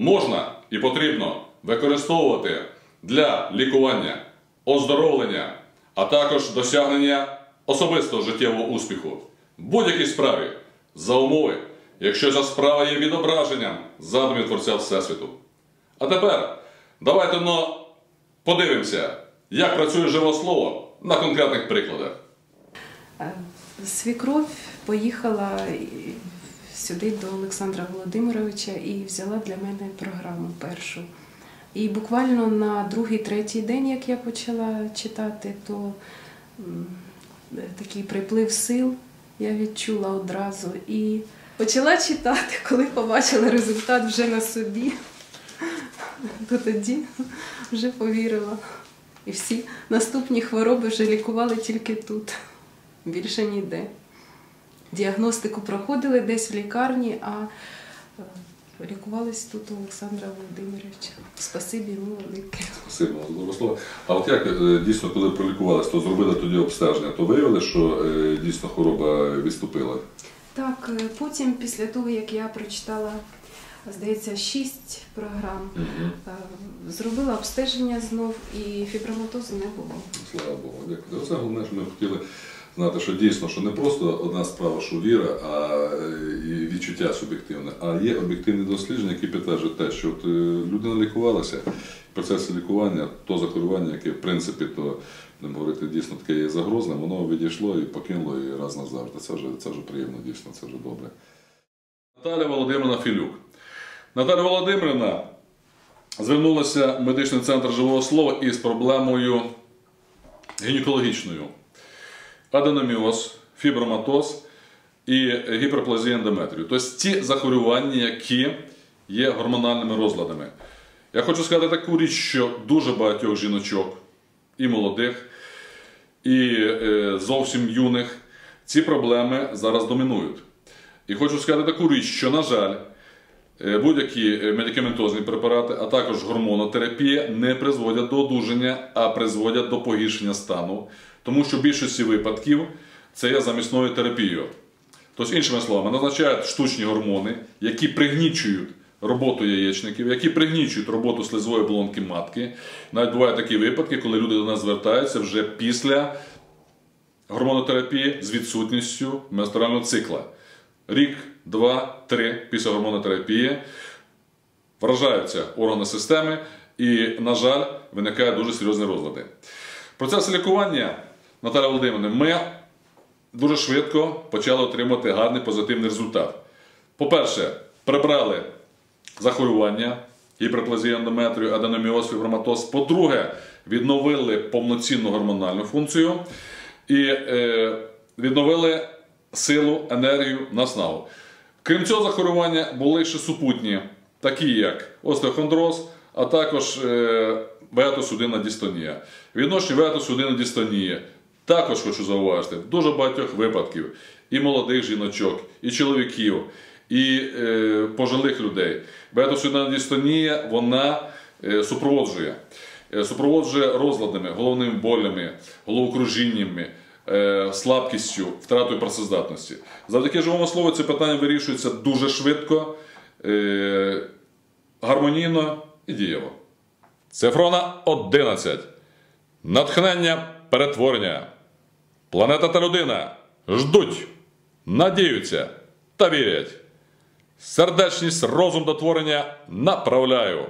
можна і потрібно використовувати для лікування, оздоровлення, а також досягнення особистого життєвого успіху в будь-якій справі за умови, якщо ця справа є відображенням задумів Творця Всесвіту. А тепер давайте но подивимося, як працює живе слово на конкретних прикладах. Е, Свікров поїхала сюди до Олександра Володимировича і взяла для мене програму першу. І буквально на другий, третій день, як я почала читати, то такий приплив сил я відчула одразу і почала читати, коли побачила результат вже на собі, то тоді вже повірила. І всі наступні хвороби вже лікували тільки тут, більше ніде. Діагностику проходили десь в лікарні, а е, лікувались тут у Олександра Володимировича. Спасибі йому велике. Спасибо за добре слово. А от як е, дійсно, коли пролікувалися, то зробили тоді обстеження, то виявили, що е, дійсно хвороба відступила. Так, потім, після того, як я прочитала, здається, шість програм, е, зробила обстеження знов і фіброматозу не було. Слава Богу, дякую. Це головне, що ми хотіли знати, що дійсно, що не просто одна справа, що віра, а е, і відчуття суб'єктивне, а є об'єктивні дослідження, які підтверджують те, що от, е, людина лікувалася, в процесі лікування, то захворювання, яке в принципі, то будемо говорити, дійсно таке є загрозне, воно відійшло і покинуло і раз назавжди. Це вже, це вже приємно, дійсно, це вже добре. Наталя Володимирівна Філюк. Наталя Володимирівна звернулася в медичний центр живого слова із проблемою гінекологічною. Аденоміоз, фіброматоз і гіперплазія ендометрію. Тобто ті захворювання, які є гормональними розладами. Я хочу сказати таку річ, що дуже багатьох жіночок, і молодих, і е, зовсім юних, ці проблеми зараз домінують. І хочу сказати таку річ, що, на жаль, Е, Будь-які е, медикаментозні препарати, а також гормонотерапія не призводять до одужання, а призводять до погіршення стану, тому що в більшості випадків це є замісною терапією. Тобто, іншими словами, назначають штучні гормони, які пригнічують роботу яєчників, які пригнічують роботу слизової оболонки матки. Навіть бувають такі випадки, коли люди до нас звертаються вже після гормонотерапії з відсутністю менструального цикла. Рік, два, три після гормонотерапії вражаються органи системи і, на жаль, виникають дуже серйозні розлади. Процес лікування Наталя Володимирівна, ми дуже швидко почали отримати гарний позитивний результат. По-перше, прибрали захворювання, гіперплазію ендометрію, аденоміоз, фіброматоз. По-друге, відновили повноцінну гормональну функцію і е, відновили силу, енергію, наснагу. Крім цього захворювання були ще супутні, такі як остеохондроз, а також е, ветосудинна дистонія. Відношення ветосудинна дистонії також хочу зауважити, в дуже багатьох випадків і молодих жіночок, і чоловіків, і е, пожилих людей. Ветосудинна дистонія вона е, супроводжує. Е, Супроводжує розладами, головними болями, головокружіннями, е, слабкістю, втратою працездатності. Завдяки живому слову це питання вирішується дуже швидко, е, гармонійно і дієво. Цифрона 11. Натхнення перетворення. Планета та людина ждуть, надіються та вірять. Сердечність, розум до творення направляю.